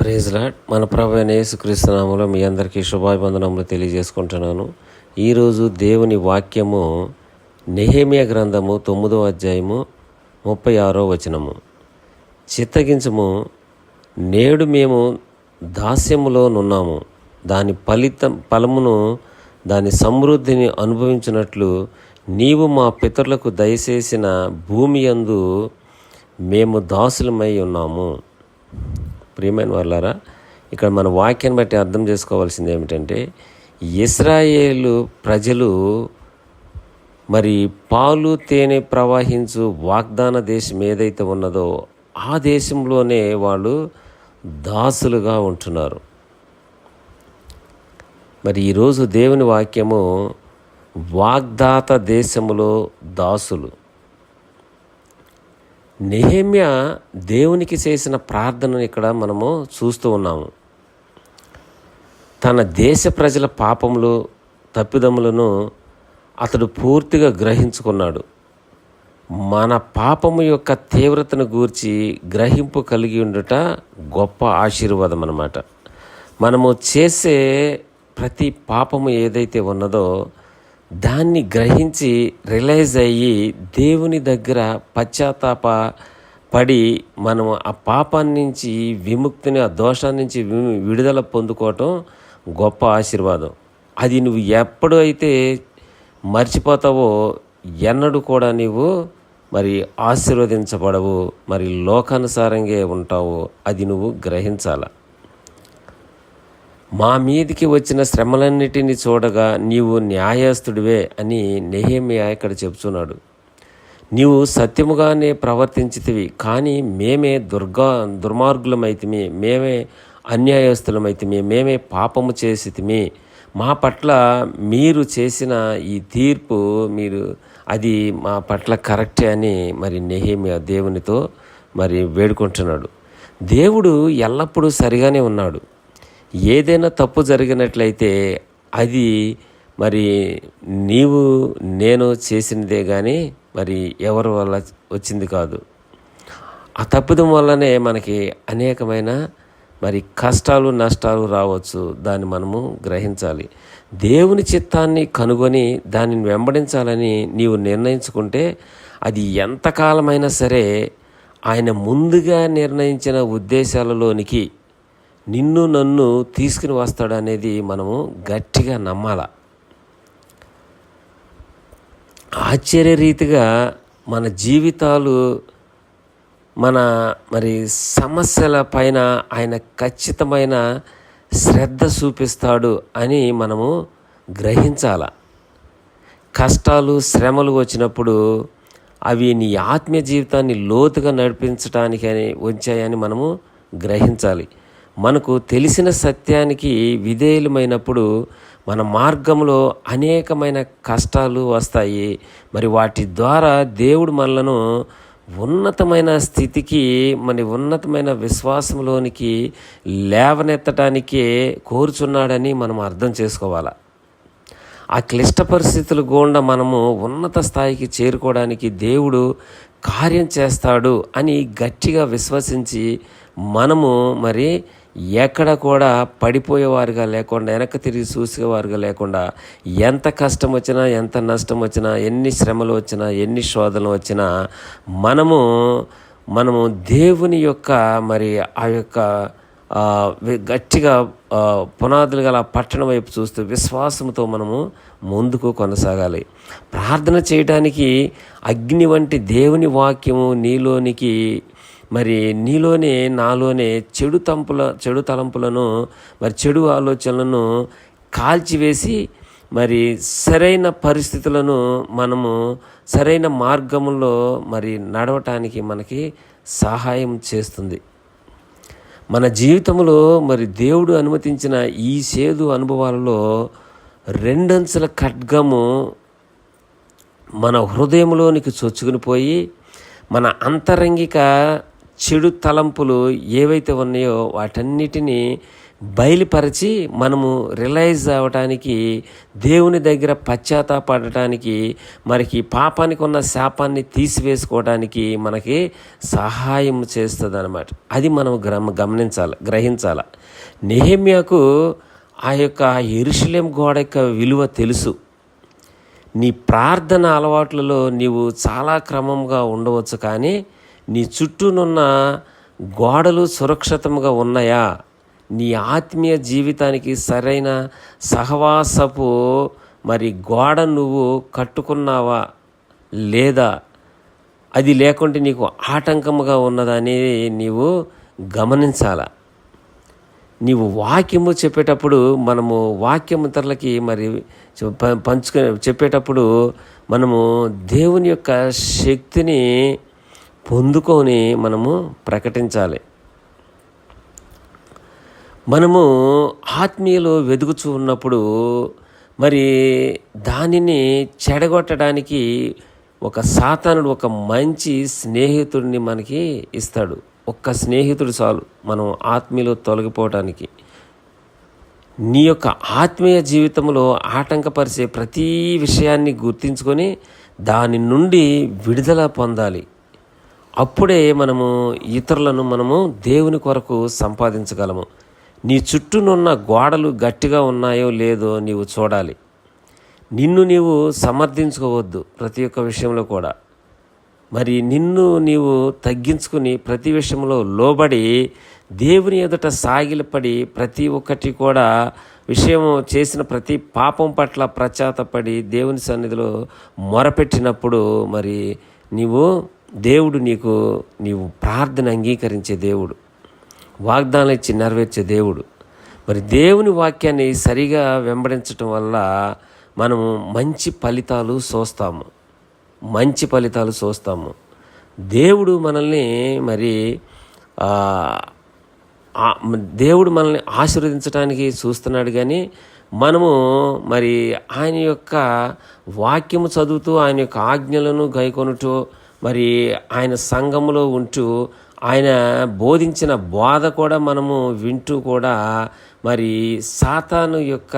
ప్రేజ్లా మన ప్రభు యేసుక్రీస్తునామంలో మీ అందరికీ శుభాభివందనములు తెలియజేసుకుంటున్నాను. ఈరోజు దేవుని వాక్యము నెహేమియా గ్రంథము తొమ్మిదో అధ్యాయము ముప్పై ఆరో వచనము. చిత్తగించము నేడు మేము దాస్యములో నున్నాము దాని ఫలితం ఫలమును దాని సమృద్ధిని అనుభవించినట్లు నీవు మా పితరులకు దయచేసిన భూమి యందు మేము దాసులమై ఉన్నాము. ప్రియమైన వాళ్ళారా ఇక్కడ మన వాక్యాన్ని బట్టి అర్థం చేసుకోవాల్సింది ఏమిటంటే ఇస్రాయేలు ప్రజలు మరి పాలు తేనె ప్రవహించు వాగ్దాన దేశం ఏదైతే ఉన్నదో ఆ దేశంలోనే వాళ్ళు దాసులుగా ఉంటున్నారు. మరి ఈరోజు దేవుని వాక్యము వాగ్దాత దేశములో దాసులు. నెహమ్య దేవునికి చేసిన ప్రార్థనను ఇక్కడ మనము చూస్తూ ఉన్నాము. తన దేశ ప్రజల పాపములు తప్పిదములను అతడు పూర్తిగా గ్రహించుకున్నాడు. మన పాపము యొక్క తీవ్రతను గూర్చి గ్రహింపు కలిగి ఉండుట గొప్ప ఆశీర్వాదం అన్నమాట. మనము చేసే ప్రతి పాపము ఏదైతే ఉన్నదో దాన్ని గ్రహించి రిలైజ్ అయ్యి దేవుని దగ్గర పశ్చాత్తాప పడి మనము ఆ పాపం నుంచి విముక్తిని ఆ దోషం నుంచి వి- విడుదల పొందుకోవటం గొప్ప ఆశీర్వాదం. అది నువ్వు ఎప్పుడు అయితే మర్చిపోతావో ఎన్నడూ కూడా నీవు మరి ఆశీర్వదించబడవు మరి లోకానుసారంగా ఉంటావు. అది నువ్వు గ్రహించాలా. మా మీదికి వచ్చిన శ్రమలన్నిటినీ చూడగా నీవు న్యాయస్థుడివే అని నెహేమియా ఇక్కడ చెప్తున్నాడు నీవు సత్యముగానే ప్రవర్తించితివి కానీ మేమే దుర్గా దుర్మార్గులమైతిమి మేమే అన్యాయస్తులమైతిమి మేమే పాపము చేసితిమి. మా పట్ల మీరు చేసిన ఈ తీర్పు మీరు అది మా పట్ల కరెక్టే అని మరి నెహేమియా దేవునితో మరి వేడుకుంటున్నాడు. దేవుడు ఎల్లప్పుడూ సరిగానే ఉన్నాడు. ఏదైనా తప్పు జరిగినట్లయితే అది మరి నీవు నేను చేసినదే కానీ మరి ఎవరి వల్ల వచ్చింది కాదు. ఆ తప్పిదం వల్లనే మనకి అనేకమైన మరి కష్టాలు నష్టాలు రావచ్చు. దాన్ని మనము గ్రహించాలి. దేవుని చిత్తాన్ని కనుగొని దానిని వెంబడించాలని నీవు నిర్ణయించుకుంటే అది ఎంతకాలమైనా సరే ఆయన ముందుగా నిర్ణయించిన ఉద్దేశాలలోనికి నిన్ను నన్ను తీసుకుని వస్తాడనేది మనము గట్టిగా నమ్మాల. ఆశ్చర్యరీతిగా మన జీవితాలు మన మరి సమస్యల పైన ఆయన ఖచ్చితమైన శ్రద్ధ చూపిస్తాడు అని మనము గ్రహించాల. కష్టాలు శ్రమలు వచ్చినప్పుడు అవి నీ ఆత్మీయ జీవితాన్ని లోతుగా నడిపించడానికి అని వచ్చాయని మనము గ్రహించాలి. మనకు తెలిసిన సత్యానికి విధేయులమైనప్పుడు మన మార్గంలో అనేకమైన కష్టాలు వస్తాయి. మరి వాటి ద్వారా దేవుడు మనలను ఉన్నతమైన స్థితికి మన ఉన్నతమైన విశ్వాసంలోనికి లేవనెత్తడానికే కోరుచున్నాడని మనం అర్థం చేసుకోవాలి? ఆ క్లిష్ట పరిస్థితులు గుండా మనము ఉన్నత స్థాయికి చేరుకోవడానికి దేవుడు కార్యం చేస్తాడు అని గట్టిగా విశ్వసించి మనము మరి ఎక్కడ కూడా పడిపోయేవారుగా లేకుండా వెనక్కి తిరిగి చూసేవారుగా లేకుండా ఎంత కష్టం వచ్చినా ఎంత నష్టం వచ్చినా ఎన్ని శ్రమలు వచ్చినా ఎన్ని శోధనలు వచ్చినా మనము మనము దేవుని యొక్క మరి ఆ యొక్క గట్టిగా పునాదులు గల పట్టణం వైపు చూస్తూ విశ్వాసంతో మనము ముందుకు కొనసాగాలి. ప్రార్థన చేయడానికి అగ్ని వంటి దేవుని వాక్యము నీలోనికి మరి నీలోనే నాలోనే చెడు తంపుల చెడు తలంపులను మరి చెడు ఆలోచనలను కాల్చివేసి మరి సరైన పరిస్థితులను మనము సరైన మార్గంలో మరి నడవటానికి మనకి సహాయం చేస్తుంది. మన జీవితంలో మరి దేవుడు అనుమతించిన ఈ సేదు అనుభవాలలో రెండంచుల ఖడ్గము మన హృదయంలోనికి చొచ్చుకుని పోయి మన అంతరంగిక చెడు తలంపులు ఏవైతే ఉన్నాయో వాటన్నిటినీ బయలుపరిచి మనము రిలైజ్ అవ్వటానికి దేవుని దగ్గర పశ్చాత్తాపడటానికి మనకి పాపానికి ఉన్న శాపాన్ని తీసివేసుకోవడానికి మనకి సహాయం చేస్తుంది అనమాట అది మనం గ్రమ గమనించాలి గ్రహించాలి. నెహమ్యాకు ఆ యొక్క ఎరుషులేం గోడ యొక్క విలువ తెలుసు. నీ ప్రార్థన అలవాట్లలో నీవు చాలా క్రమంగా ఉండవచ్చు కానీ నీ చుట్టూనున్న గోడలు సురక్షితంగా ఉన్నాయా? నీ ఆత్మీయ జీవితానికి సరైన సహవాసపు మరి గోడ నువ్వు కట్టుకున్నావా లేదా? అది లేకుంటే నీకు ఆటంకముగా ఉన్నదని నీవు గమనించాల? నీవు వాక్యము చెప్పేటప్పుడు మనము వాక్యం ఇతరులకి మరి చె- పంచుకు చెప్పేటప్పుడు మనము దేవుని యొక్క శక్తిని పొందుకొని మనము ప్రకటించాలి. మనము ఆత్మీయులు వెదుగుచూ ఉన్నప్పుడు మరి దానిని చెడగొట్టడానికి ఒక సాతానుడు ఒక మంచి స్నేహితుడిని మనకి ఇస్తాడు. ఒక్క స్నేహితుడు చాలు మనం ఆత్మీయులు తొలగిపోవటానికి. నీ యొక్క ఆత్మీయ జీవితంలో ఆటంకపరిచే ప్రతి విషయాన్ని గుర్తించుకొని దాని నుండి విడుదల పొందాలి. అప్పుడే మనము ఇతరులను మనము దేవుని కొరకు సంపాదించగలము. నీ చుట్టూనున్న గోడలు గట్టిగా ఉన్నాయో లేదో నీవు చూడాలి. నిన్ను నీవు సమర్థించుకోవద్దు ప్రతి ఒక్క విషయంలో కూడా. మరి నిన్ను నీవు తగ్గించుకుని ప్రతి విషయంలో లోబడి దేవుని ఎదుట సాగిలపడి ప్రతి ఒక్కటి కూడా విషయం చేసిన ప్రతి పాపం పట్ల ప్రచాతపడి దేవుని సన్నిధిలో మొరపెట్టినప్పుడు మరి నీవు దేవుడు నీకు నీవు ప్రార్థన అంగీకరించే దేవుడు. వాగ్దానం ఇచ్చి నెరవేర్చే దేవుడు. మరి దేవుని వాక్యాన్ని సరిగా వెంబడించటం వల్ల మనము మంచి ఫలితాలు చూస్తాము మంచి ఫలితాలు చూస్తాము దేవుడు మనల్ని మరి దేవుడు మనల్ని ఆశీర్వదించడానికి చూస్తున్నాడు కానీ మనము మరి ఆయన యొక్క వాక్యము చదువుతూ ఆయన యొక్క ఆజ్ఞలను గైకొనుటూ మరి ఆయన సంఘములో ఉంటూ ఆయన బోధించిన బోధ కూడా మనము వింటూ కూడా మరి సాతాను యొక్క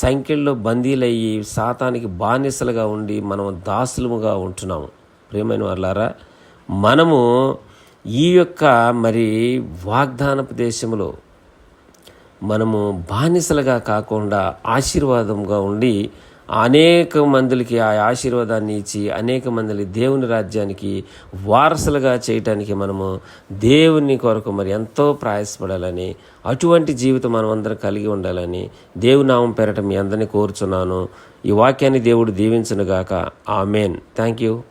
సంఖ్యల్లో బందీలయ్యి సాతానికి బానిసలుగా ఉండి మనం దాసులముగా ఉంటున్నాము. ప్రేమైన వాళ్ళారా మనము ఈ యొక్క మరి వాగ్దానపు దేశంలో మనము బానిసలుగా కాకుండా ఆశీర్వాదంగా ఉండి అనేక మందికి ఆ ఆశీర్వాదాన్ని ఇచ్చి అనేక మందిని దేవుని రాజ్యానికి వారసులుగా చేయటానికి మనము దేవుని కొరకు మరి ఎంతో ప్రయాసపడాలని అటువంటి జీవితం మనం అందరం కలిగి ఉండాలని దేవునామం పెరటం మీ అందరినీ కోరుచున్నాను. ఈ వాక్యాన్ని దేవుడు దీవించునుగాక. ఆమెన్. Thank you